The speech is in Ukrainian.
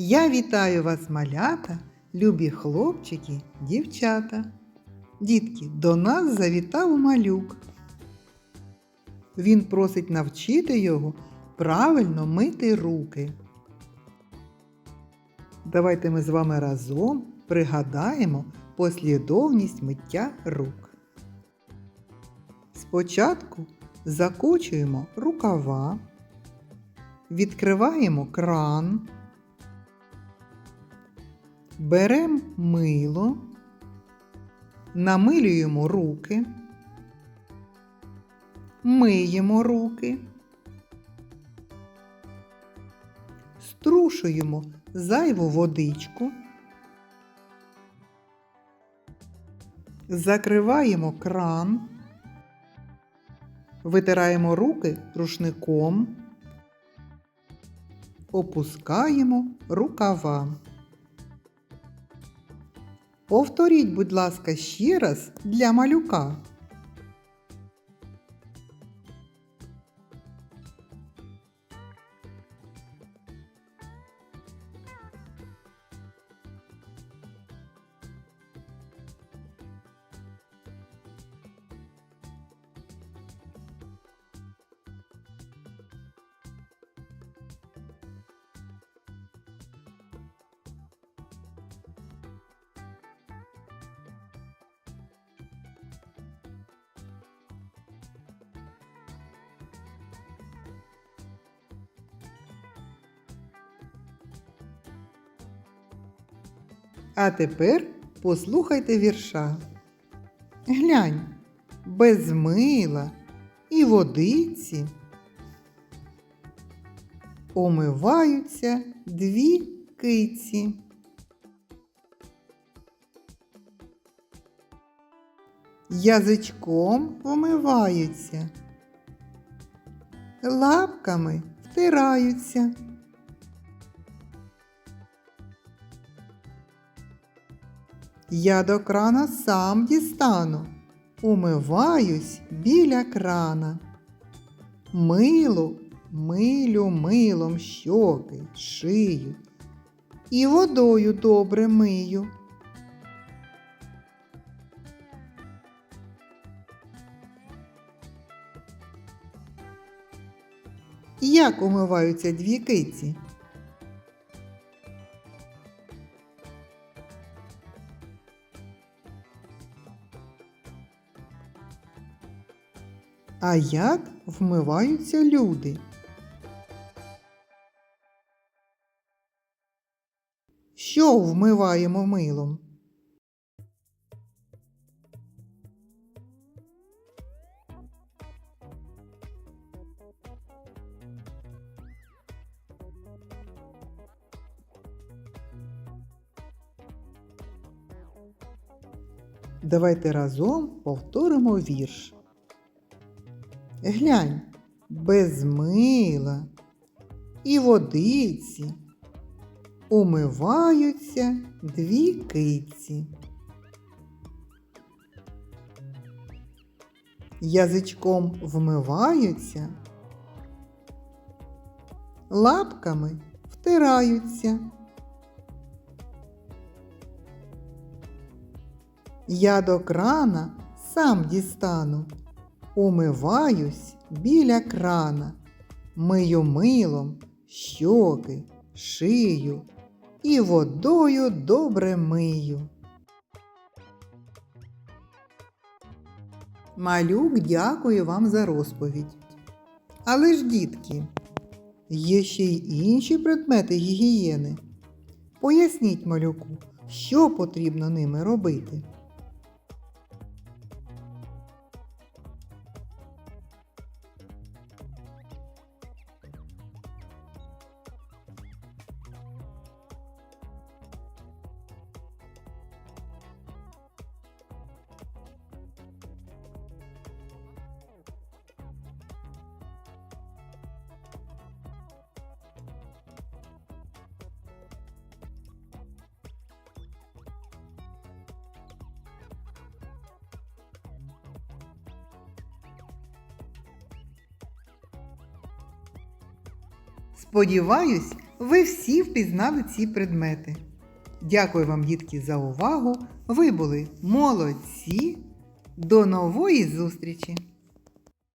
Я вітаю вас, малята, любі хлопчики, дівчата. Дітки, до нас завітав малюк. Він просить навчити його правильно мити руки. Давайте ми з вами разом пригадаємо послідовність миття рук. Спочатку закочуємо рукава, відкриваємо кран, беремо мило, намилюємо руки, миємо руки, струшуємо зайву водичку, закриваємо кран, витираємо руки рушником, опускаємо рукава. Повторіть, будь ласка, ще раз для малюка. А тепер послухайте вірша. Глянь, без мила і водиці омиваються дві киці. Язичком вмиваються, лапками втираються. Я до крана сам дістану, умиваюсь біля крана. Милу, милю милом щоки, шию і водою добре мию. Як умиваються дві киці? А як вмиваються люди? Що вмиваємо милом? Давайте разом повторимо вірш. Глянь, без мила і водиці умиваються дві киці. Язичком вмиваються, лапками втираються. Я до крана сам дістану. Умиваюсь біля крана, мию милом щоки, шию і водою добре мию. Малюк дякую вам за розповідь. Але ж, дітки, є ще й інші предмети гігієни. Поясніть малюку, що потрібно ними робити. Сподіваюсь, ви всі впізнали ці предмети. Дякую вам, дітки, за увагу. Ви були молодці. До нової зустрічі!